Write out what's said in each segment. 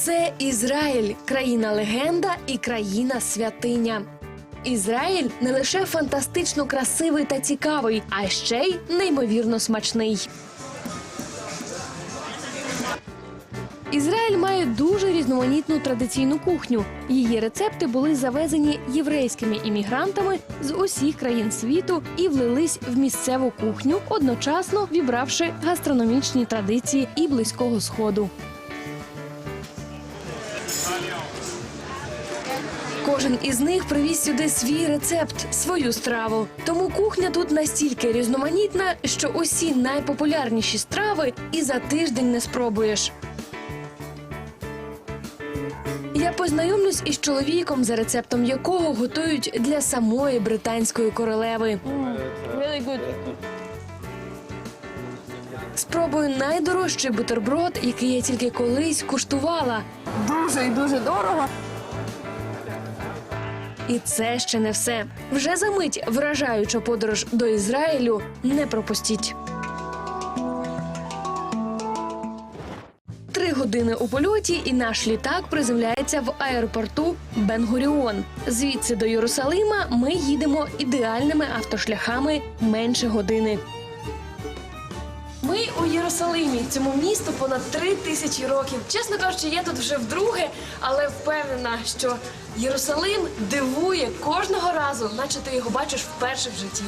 Це Ізраїль, країна легенда і країна святиня. Ізраїль не лише фантастично красивий та цікавий, а ще й неймовірно смачний. Ізраїль має дуже різноманітну традиційну кухню. Її рецепти були завезені єврейськими іммігрантами з усіх країн світу і влились в місцеву кухню, одночасно вібравши гастрономічні традиції і близького сходу. Кожен із них привіз сюди свій рецепт, свою страву. Тому кухня тут настільки різноманітна, що усі найпопулярніші страви і за тиждень не спробуєш. Я познайомлюсь із чоловіком, за рецептом якого готують для самої британської королеви. Спробую найдорожчий бутерброд, який я тільки колись куштувала. Дуже і дуже дорого. І це ще не все. Вже за мить вражаюча подорож до Ізраїлю не пропустіть. Три години у польоті, і наш літак приземляється в аеропорту Бен-Гуріон. Звідси до Єрусалима ми їдемо ідеальними автошляхами менше години. Ми у Єрусалимі. Цьому місту понад три тисячі років. Чесно кажучи, я тут вже вдруге, але впевнена, що Єрусалим дивує кожного разу, наче ти його бачиш вперше в житті.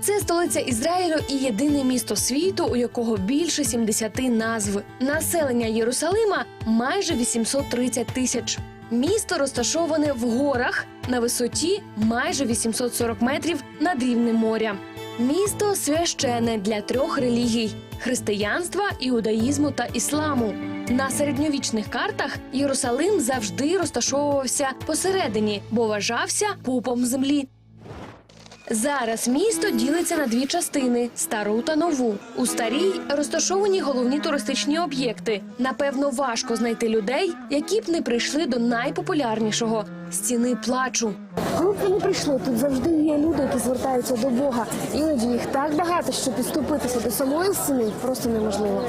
Це столиця Ізраїлю і єдине місто світу, у якого більше 70 назв. Населення Єрусалима майже 830 тисяч. Місто розташоване в горах на висоті майже 840 метрів над рівнем моря. Місто священне для трьох релігій: християнства, іудаїзму та ісламу. На середньовічних картах Єрусалим завжди розташовувався посередині, бо вважався пупом землі. Зараз місто ділиться на дві частини стару та нову. У старій розташовані головні туристичні об'єкти. Напевно, важко знайти людей, які б не прийшли до найпопулярнішого стіни плачу. Коли б ви не прийшли, тут завжди є люди, які звертаються до Бога. Іноді їх так багато, що підступитися до самої стіни просто неможливо.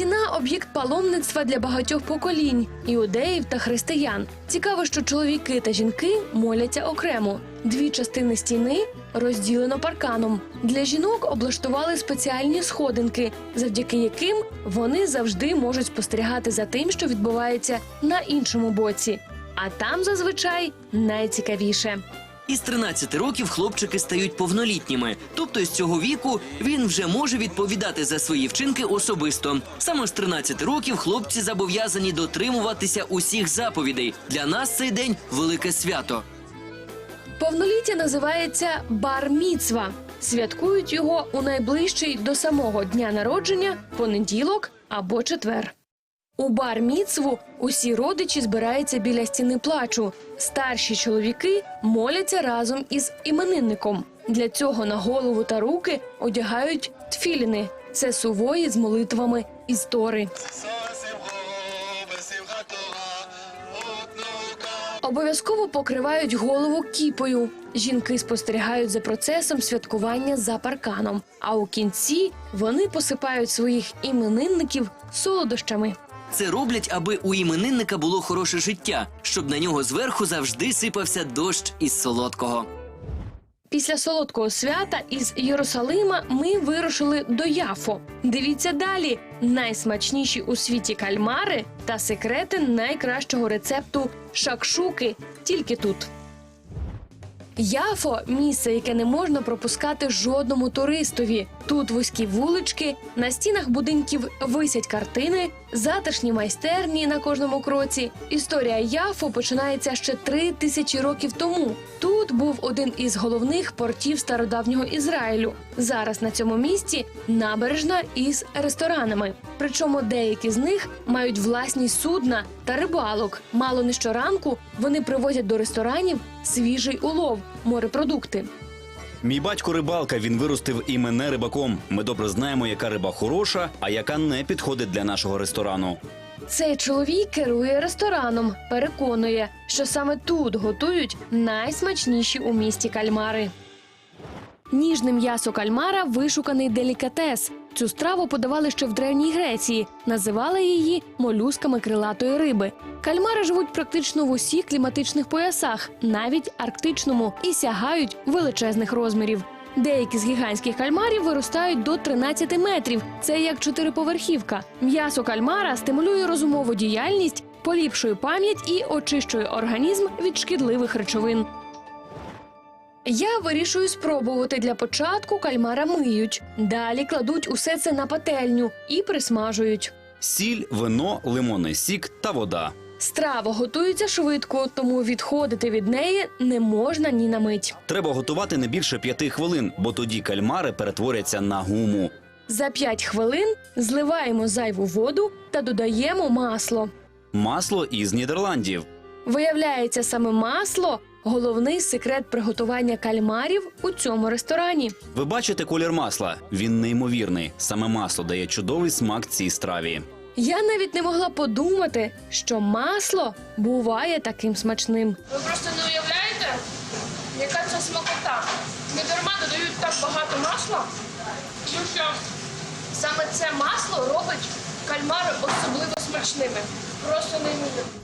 Стіна об'єкт паломництва для багатьох поколінь іудеїв та християн. Цікаво, що чоловіки та жінки моляться окремо. Дві частини стіни розділено парканом. Для жінок облаштували спеціальні сходинки, завдяки яким вони завжди можуть спостерігати за тим, що відбувається на іншому боці. А там зазвичай найцікавіше. Із 13 років хлопчики стають повнолітніми, тобто з цього віку він вже може відповідати за свої вчинки особисто. Саме з 13 років хлопці зобов'язані дотримуватися усіх заповідей. Для нас цей день велике свято. Повноліття називається бар-міцва. Святкують його у найближчий до самого дня народження понеділок або четвер. У бар-міцву усі родичі збираються біля стіни плачу. Старші чоловіки моляться разом із іменинником. Для цього на голову та руки одягають тфіліни. Це сувої з молитвами із Тори. Обов'язково покривають голову кіпою. Жінки спостерігають за процесом святкування за парканом. А у кінці вони посипають своїх іменинників солодощами. Це роблять, аби у іменинника було хороше життя, щоб на нього зверху завжди сипався дощ із солодкого. Після солодкого свята із Єрусалима ми вирушили до Яфо. Дивіться далі: найсмачніші у світі кальмари та секрети найкращого рецепту шакшуки тільки тут. Яфо місце, яке не можна пропускати жодному туристові. Тут вузькі вулички, на стінах будинків висять картини, затишні майстерні на кожному кроці. Історія Яфо починається ще три тисячі років тому. Тут був один із головних портів стародавнього Ізраїлю. Зараз на цьому місці набережна із ресторанами. Причому деякі з них мають власні судна та рибалок. Мало не щоранку вони привозять до ресторанів свіжий улов, морепродукти. Мій батько рибалка, він виростив і мене рибаком. Ми добре знаємо, яка риба хороша, а яка не підходить для нашого ресторану. Цей чоловік керує рестораном, переконує, що саме тут готують найсмачніші у місті кальмари. Ніжне м'ясо кальмара вишуканий делікатес. Цю страву подавали ще в древній Греції. Називали її молюсками крилатої риби. Кальмари живуть практично в усіх кліматичних поясах, навіть арктичному, і сягають величезних розмірів. Деякі з гігантських кальмарів виростають до 13 метрів. Це як чотириповерхівка. М'ясо кальмара стимулює розумову діяльність, поліпшує пам'ять і очищує організм від шкідливих речовин. Я вирішую спробувати для початку кальмара миють. Далі кладуть усе це на пательню і присмажують. Сіль, вино, лимонний сік та вода. Страва готується швидко, тому відходити від неї не можна ні на мить. Треба готувати не більше п'яти хвилин, бо тоді кальмари перетворяться на гуму. За 5 хвилин зливаємо зайву воду та додаємо масло. Масло із Нідерландів. Виявляється, саме масло головний секрет приготування кальмарів у цьому ресторані. Ви бачите колір масла? Він неймовірний. Саме масло дає чудовий смак цій страві. Я навіть не могла подумати, що масло буває таким смачним. Ви просто не уявляєте, яка це смакота. Не дарма додають так багато масла, тому що саме це масло робить кальмари особливо смачними. Просто неймовірно.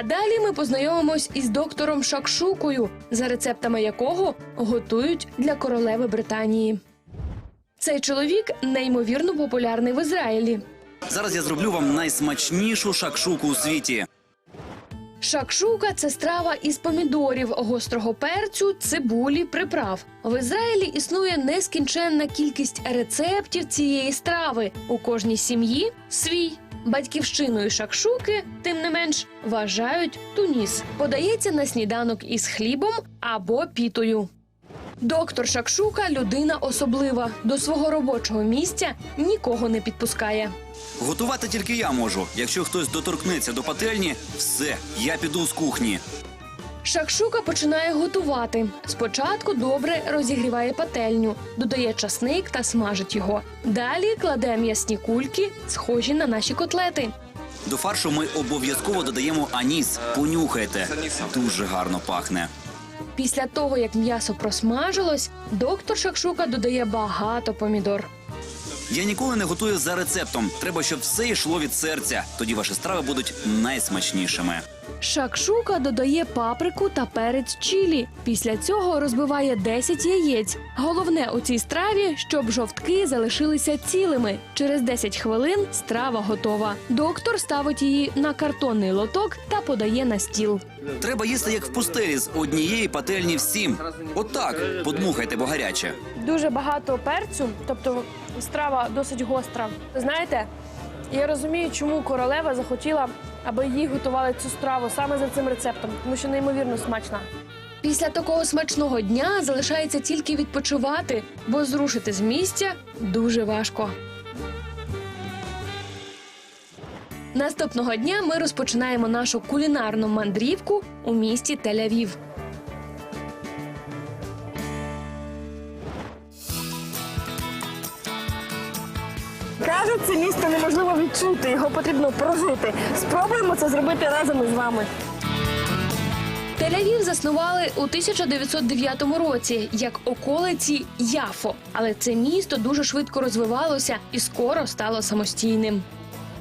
А далі ми познайомимось із доктором Шакшукою, за рецептами якого готують для королеви Британії. Цей чоловік неймовірно популярний в Ізраїлі. Зараз я зроблю вам найсмачнішу шакшуку у світі. Шакшука це страва із помідорів, гострого перцю, цибулі, приправ. В Ізраїлі існує нескінченна кількість рецептів цієї страви. У кожній сім'ї свій. Батьківщиною шакшуки, тим не менш, вважають туніс. Подається на сніданок із хлібом або пітою. Доктор Шакшука людина особлива. До свого робочого місця нікого не підпускає. Готувати тільки я можу. Якщо хтось доторкнеться до пательні, все, я піду з кухні. Шакшука починає готувати. Спочатку добре розігріває пательню, додає часник та смажить його. Далі кладе м'ясні кульки, схожі на наші котлети. До фаршу ми обов'язково додаємо аніс. Понюхайте. Дуже гарно пахне. Після того, як м'ясо просмажилось, доктор Шакшука додає багато помідор. Я ніколи не готую за рецептом. Треба, щоб все йшло від серця. Тоді ваші страви будуть найсмачнішими. Шакшука додає паприку та перець чілі. Після цього розбиває 10 яєць. Головне у цій страві, щоб жовтки залишилися цілими. Через 10 хвилин страва готова. Доктор ставить її на картонний лоток та подає на стіл. Треба їсти як в пустелі з однієї пательні всім. Отак, подмухайте, бо гаряче. Дуже багато перцю, тобто страва досить гостра. Знаєте, я розумію, чому королева захотіла, аби їй готували цю страву саме за цим рецептом, тому що неймовірно смачна. Після такого смачного дня залишається тільки відпочивати, бо зрушити з місця дуже важко. Наступного дня ми розпочинаємо нашу кулінарну мандрівку у місті Тель-Авів. Відчути, його потрібно прожити. Спробуємо це зробити разом із вами. Тель-Авів заснували у 1909 році як околиці Яфо, але це місто дуже швидко розвивалося і скоро стало самостійним.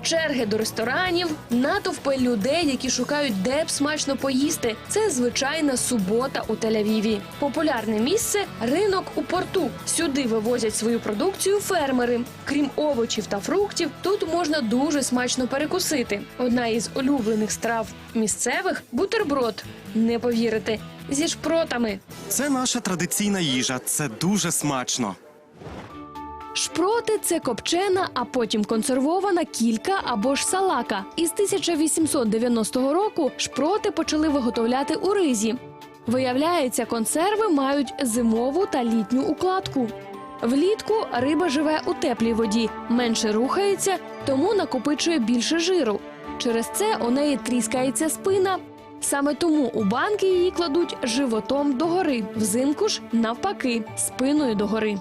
Черги до ресторанів, натовпи людей, які шукають, де б смачно поїсти. Це звичайна субота у Тель-Авіві. Популярне місце ринок у порту. Сюди вивозять свою продукцію фермери. Крім овочів та фруктів, тут можна дуже смачно перекусити. Одна із улюблених страв місцевих бутерброд. Не повірите, зі шпротами. Це наша традиційна їжа. Це дуже смачно. Шпроти це копчена, а потім консервована кілька або ж салака. Із 1890 року шпроти почали виготовляти у ризі. Виявляється, консерви мають зимову та літню укладку. Влітку риба живе у теплій воді, менше рухається, тому накопичує більше жиру. Через це у неї тріскається спина. Саме тому у банки її кладуть животом догори, взимку ж навпаки, спиною догори.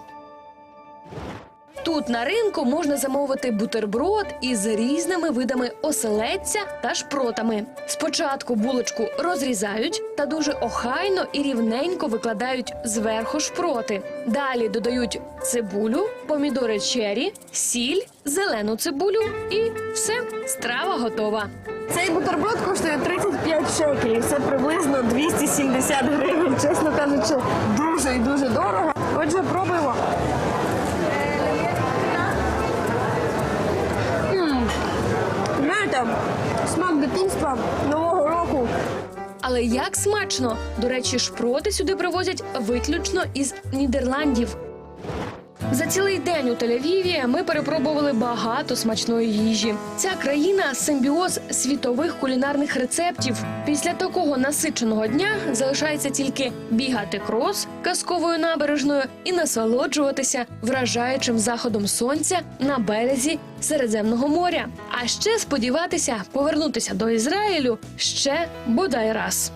Тут на ринку можна замовити бутерброд із різними видами оселедця та шпротами. Спочатку булочку розрізають та дуже охайно і рівненько викладають зверху шпроти. Далі додають цибулю, помідори чері, сіль, зелену цибулю і все, страва готова. Цей бутерброд коштує 35 шекелів. Це приблизно 270 гривень. Чесно кажучи, дуже і дуже дорого. Отже, пробуємо. Знаєте, смак дитинства нового року. Але як смачно! До речі, шпроти сюди привозять виключно із Нідерландів. За цілий день у Тель-Авіві ми перепробували багато смачної їжі. Ця країна симбіоз світових кулінарних рецептів. Після такого насиченого дня залишається тільки бігати крос казковою набережною і насолоджуватися вражаючим заходом сонця на березі Середземного моря. А ще сподіватися повернутися до Ізраїлю ще бодай раз.